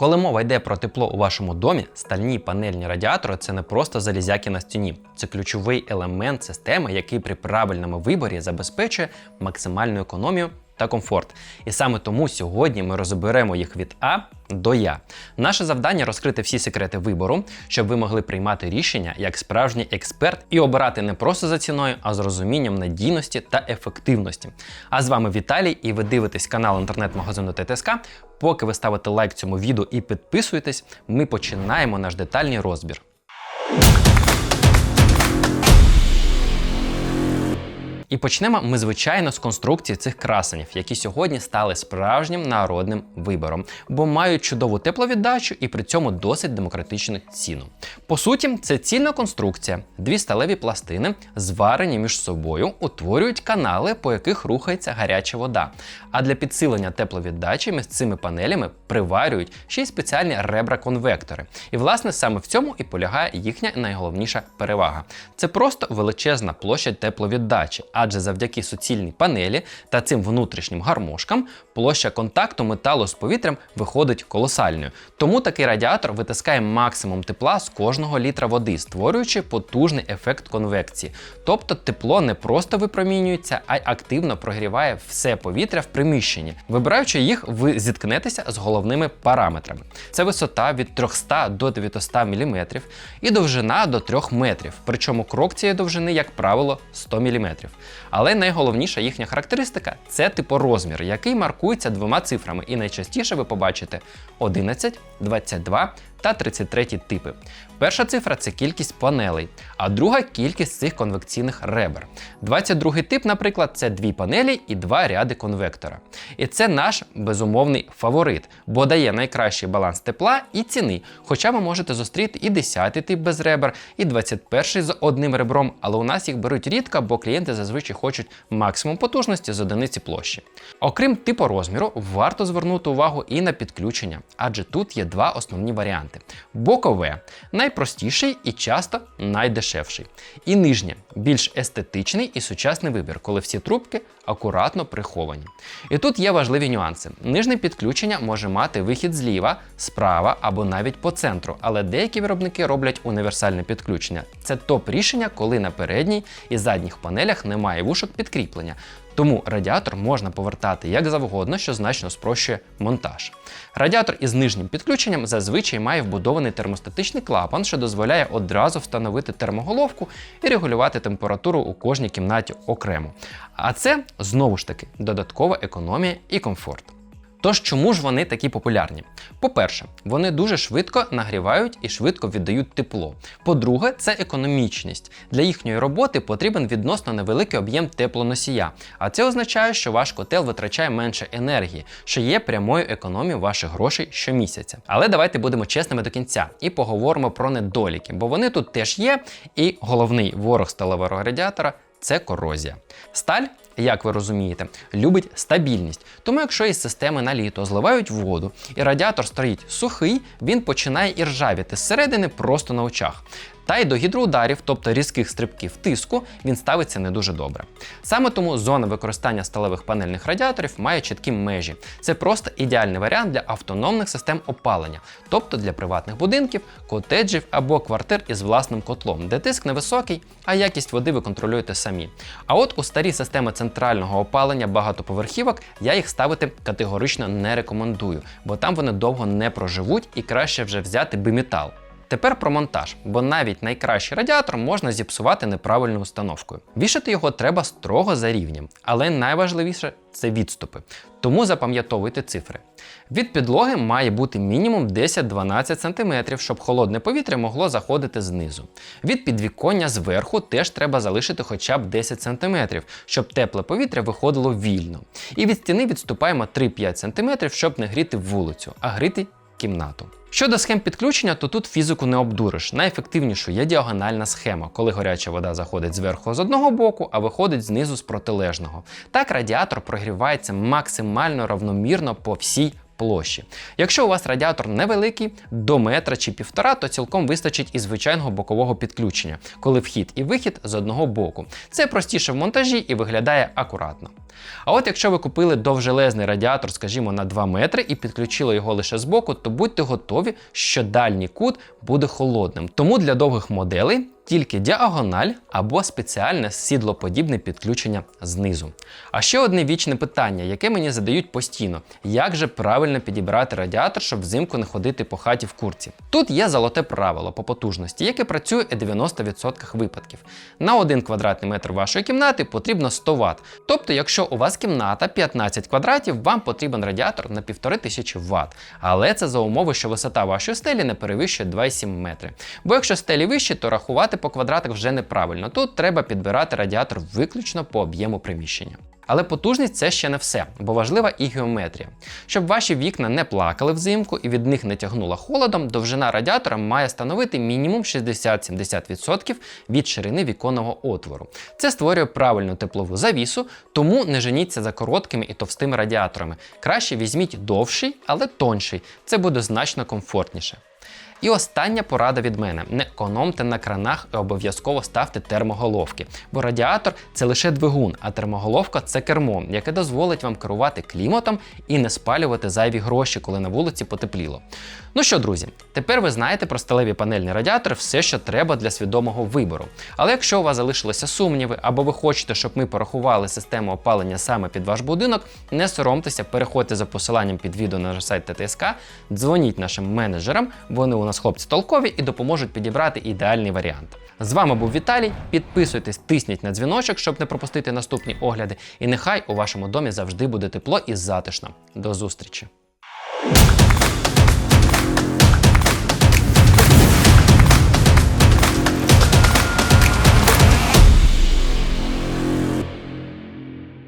Коли мова йде про тепло у вашому домі, стальні панельні радіатори це не просто залізяки на стіні, це ключовий елемент системи, який при правильному виборі забезпечує максимальну економію та комфорт. І саме тому сьогодні ми розберемо їх від А до Я. Наше завдання розкрити всі секрети вибору, щоб ви могли приймати рішення як справжній експерт і обирати не просто за ціною, а з розумінням надійності та ефективності. А з вами Віталій, і ви дивитесь канал інтернет-магазину ТТСК. Поки ви ставите лайк цьому відео і підписуєтесь, ми починаємо наш детальний розбір. І почнемо ми, звичайно, з конструкції цих красенів, які сьогодні стали справжнім народним вибором, бо мають чудову тепловіддачу і при цьому досить демократичну ціну. По суті, це цільна конструкція. Дві сталеві пластини, зварені між собою, утворюють канали, по яких рухається гаряча вода. А для підсилення тепловіддачі між цими панелями приварюють ще й спеціальні ребра-конвектори. І, власне, саме в цьому і полягає їхня найголовніша перевага. Це просто величезна площа тепловіддачі адже завдяки суцільній панелі та цим внутрішнім гармошкам площа контакту металу з повітрям виходить колосальною. Тому такий радіатор витискає максимум тепла з кожного літра води, створюючи потужний ефект конвекції. Тобто тепло не просто випромінюється, а й активно прогріває все повітря в приміщенні. Вибираючи їх, ви зіткнетеся з головними параметрами. Це висота від 300 до 900 мм і довжина до 3 метрів. Причому крок цієї довжини, як правило, 100 мм. Але найголовніша їхня характеристика це типорозмір, який маркується двома цифрами, і найчастіше ви побачите 11, 22 та 33 типи. Перша цифра це кількість панелей, а друга кількість цих конвекційних ребер. 22 тип, наприклад, це дві панелі і два ряди конвектора. І це наш безумовний фаворит, бо дає найкращий баланс тепла і ціни. Хоча ви можете зустріти і 10 тип без ребер, і 21 з одним ребром, але у нас їх беруть рідко, бо клієнти зазвичай хочуть максимум потужності з одиниці площі. Окрім типу розміру, варто звернути увагу і на підключення, адже тут є два основні варіанти варіанти. Бокове найпростіший і часто найдешевший. І нижнє більш естетичний і сучасний вибір, коли всі трубки акуратно приховані. І тут є важливі нюанси. Нижнє підключення може мати вихід зліва, справа або навіть по центру, але деякі виробники роблять універсальне підключення. Це топ-рішення, коли на передній і задніх панелях немає вушок підкріплення. Тому радіатор можна повертати як завгодно, що значно спрощує монтаж. Радіатор із нижнім підключенням зазвичай має вбудований термостатичний клапан, що дозволяє одразу встановити термоголовку і регулювати температуру у кожній кімнаті окремо. А це знову ж таки додаткова економія і комфорт. Тож, чому ж вони такі популярні? По-перше, вони дуже швидко нагрівають і швидко віддають тепло. По-друге, це економічність. Для їхньої роботи потрібен відносно невеликий об'єм теплоносія, а це означає, що ваш котел витрачає менше енергії, що є прямою економією ваших грошей щомісяця. Але давайте будемо чесними до кінця і поговоримо про недоліки, бо вони тут теж є. І головний ворог сталевого радіатора це корозія. Сталь, як ви розумієте, любить стабільність. Тому, якщо із системи на літо зливають воду і радіатор стоїть сухий, він починає іржавіти зсередини просто на очах. Та й до гідроударів, тобто різких стрибків тиску, він ставиться не дуже добре. Саме тому зона використання сталевих панельних радіаторів має чіткі межі. Це просто ідеальний варіант для автономних систем опалення, тобто для приватних будинків, котеджів або квартир із власним котлом, де тиск невисокий, а якість води ви контролюєте самі. А от у старі системи центрального опалення багатоповерхівок я їх ставити категорично не рекомендую, бо там вони довго не проживуть і краще вже взяти биметал. Тепер про монтаж, бо навіть найкращий радіатор можна зіпсувати неправильною установкою. Вішати його треба строго за рівнем, але найважливіше це відступи. Тому запам'ятовуйте цифри. Від підлоги має бути мінімум 10-12 см, щоб холодне повітря могло заходити знизу. Від підвіконня зверху теж треба залишити хоча б 10 см, щоб тепле повітря виходило вільно. І від стіни відступаємо 3-5 см, щоб не гріти вулицю, а гріти кімнату. Щодо схем підключення, то тут фізику не обдуриш. Найефективнішою є діагональна схема, коли гаряча вода заходить зверху з одного боку, а виходить знизу з протилежного. Так радіатор прогрівається максимально равномірно по всій площі. Якщо у вас радіатор невеликий, до метра чи півтора, то цілком вистачить і звичайного бокового підключення, коли вхід і вихід з одного боку. Це простіше в монтажі і виглядає акуратно. А от якщо ви купили довжелезний радіатор, скажімо, на 2 метри і підключили його лише збоку, то будьте готові, що дальній кут буде холодним. Тому для довгих моделей тільки діагональ або спеціальне сідлоподібне підключення знизу. А ще одне вічне питання, яке мені задають постійно: як же правильно підібрати радіатор, щоб взимку не ходити по хаті в курці? Тут є золоте правило по потужності, яке працює у 90% випадків. На 1 квадратний метр вашої кімнати потрібно 100 Вт. Тобто, якщо у вас кімната 15 квадратів, вам потрібен радіатор на 1500 Вт. Але це за умови, що висота вашої стелі не перевищує 2,7 метри. Бо якщо стелі вищі, то рахувати по квадратах вже неправильно. Тут треба підбирати радіатор виключно по об'єму приміщення. Але потужність це ще не все, бо важлива і геометрія. Щоб ваші вікна не плакали взимку і від них не тягнуло холодом, довжина радіатора має становити мінімум 60-70% від ширини віконного отвору. Це створює правильну теплову завісу, тому не женіться за короткими і товстими радіаторами. Краще візьміть довший, але тонший. Це буде значно комфортніше. І остання порада від мене: не економте на кранах і обов'язково ставте термоголовки, бо радіатор це лише двигун, а термоголовка це кермо, яке дозволить вам керувати кліматом і не спалювати зайві гроші, коли на вулиці потепліло. Ну що, друзі, тепер ви знаєте про сталеві панельні радіатори все, що треба для свідомого вибору. Але якщо у вас залишилися сумніви, або ви хочете, щоб ми порахували систему опалення саме під ваш будинок, не соромтеся, переходьте за посиланням під відео на наш сайт ТТСК, дзвоніть нашим менеджерам, вони у нас хлопці толкові і допоможуть підібрати ідеальний варіант. З вами був Віталій. Підписуйтесь, тисніть на дзвіночок, щоб не пропустити наступні огляди. І нехай у вашому домі завжди буде тепло і затишно. До зустрічі!